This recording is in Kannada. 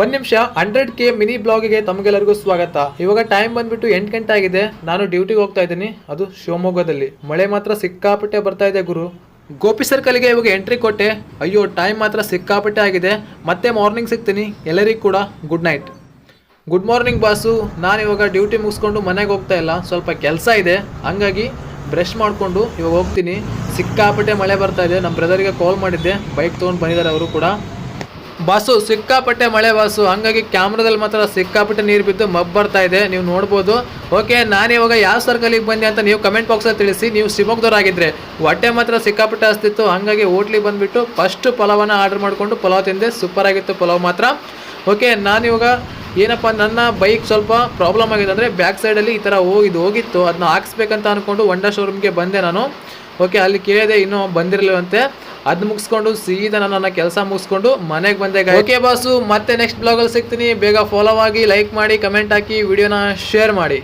ಒಂದ್ ನಿಮಿಷ ಹಂಡ್ರೆಡ್ ಕೆ ಮಿನಿ ಬ್ಲಾಗಿಗೆ ತಮಗೆಲ್ಲರಿಗೂ ಸ್ವಾಗತ. ಇವಾಗ ಟೈಮ್ ಬಂದ್ಬಿಟ್ಟು ಎಂಟು ಗಂಟೆ ಆಗಿದೆ. ನಾನು ಡ್ಯೂಟಿಗೆ ಹೋಗ್ತಾ ಇದ್ದೀನಿ. ಅದು ಶಿವಮೊಗ್ಗದಲ್ಲಿ. ಮಳೆ ಮಾತ್ರ ಸಿಕ್ಕಾಪಟ್ಟೆ ಬರ್ತಾ ಇದೆ ಗುರು. ಗೋಪಿ ಸರ್ಕಲ್ಗೆ ಇವಾಗ ಎಂಟ್ರಿ ಕೊಟ್ಟೆ. ಅಯ್ಯೋ ಟೈಮ್ ಮಾತ್ರ ಸಿಕ್ಕಾಪಟ್ಟೆ ಆಗಿದೆ. ಮತ್ತೆ ಮಾರ್ನಿಂಗ್ ಸಿಗ್ತೀನಿ. ಎಲ್ಲರಿಗೂ ಕೂಡ good night good morning boss. ನಾನು ಇವಾಗ ಡ್ಯೂಟಿ ಮುಗಿಸ್ಕೊಂಡು ಮನೆಗೆ ಹೋಗ್ತಾ ಇಲ್ಲ. ಸ್ವಲ್ಪ ಕೆಲಸ ಇದೆ. ಹಂಗಾಗಿ ಬ್ರಷ್ ಮಾಡಿಕೊಂಡು ಇವಾಗ ಹೋಗ್ತೀನಿ. ಸಿಕ್ಕಾಪಟ್ಟೆ ಮಳೆ ಬರ್ತಾ ಇದೆ. ನಮ್ಮ ಬ್ರದರಿಗೆ ಕಾಲ್ ಮಾಡಿದ್ದೆ. ಬೈಕ್ ತೊಗೊಂಡು ಬಂದಿದ್ದಾರೆ ಅವರು ಕೂಡ. ಬಾಸು ಸಿಕ್ಕಾಪಟ್ಟೆ ಮಳೆ ಬಾಸು ಹಂಗಾಗಿ ಕ್ಯಾಮ್ರಾದಲ್ಲಿ ಮಾತ್ರ ಸಿಕ್ಕಾಪಟ್ಟೆ ನೀರು ಬಿದ್ದು ಮಬ್ ಬರ್ತಾ ಇದೆ. ನೀವು ನೋಡ್ಬೋದು. ಓಕೆ, ನಾನು ಇವಾಗ ಯಾವ ಸರ್ಕಲಿಗೆ ಬಂದೆ ಅಂತ ನೀವು ಕಮೆಂಟ್ ಬಾಕ್ಸಲ್ಲಿ ತಿಳಿಸಿ. ನೀವು ಶಿವಮೊಗ್ಗದವರಾಗಿದ್ದರೆ ಹೊಟ್ಟೆ ಮಾತ್ರ ಸಿಕ್ಕಾಪಟ್ಟೆ ಅಸ್ತಿತ್ತು ಹಂಗಾಗಿ ಹೋಟ್ಲಿಗೆ ಬಂದುಬಿಟ್ಟು ಫಸ್ಟ್ ಪಲಾವನ್ನ ಆರ್ಡರ್ ಮಾಡಿಕೊಂಡು ಪಲಾವ್ ತಿಂದೆ. ಸೂಪರಾಗಿತ್ತು ಪಲಾವ್ ಮಾತ್ರ. ಓಕೆ, ನಾನು ಇವಾಗ ಏನಪ್ಪ, ನನ್ನ ಬೈಕ್ ಸ್ವಲ್ಪ ಪ್ರಾಬ್ಲಮ್ ಆಗಿದೆ ಅಂದರೆ ಬ್ಯಾಕ್ ಸೈಡಲ್ಲಿ ಈ ಥರ ಹೋಗಿದ್ದು ಹೋಗಿತ್ತು. ಅದನ್ನ ಹಾಕ್ಸ್ಬೇಕಂತ ಅಂದ್ಕೊಂಡು ಹೊಂಡಾ ಶೋರೂಮ್ಗೆ ಬಂದೆ ನಾನು. ಓಕೆ, ಅಲ್ಲಿ ಕೇಳಿದೆ, ಇನ್ನೂ ಬಂದಿರಲಿಲ್ಲಂತೆ ಅದ್ ಮುಗಿಸ್ಕೊಂಡು ಸೀದಾ ನಾನು ನನ್ನ ಕೆಲಸ ಮುಗಿಸ್ಕೊಂಡು ಮನೆಗೆ ಬಂದೆ ಓಕೆ ಬಾಸು ಮತ್ತೆ ನೆಕ್ಸ್ಟ್ ಬ್ಲಾಗಲ್ಲಿ ಸಿಗ್ತೀನಿ. ಬೇಗ ಫಾಲೋ ಆಗಿ ಲೈಕ್ ಮಾಡಿ ಕಮೆಂಟ್ ಹಾಕಿ ವಿಡಿಯೋನ ಶೇರ್ ಮಾಡಿ.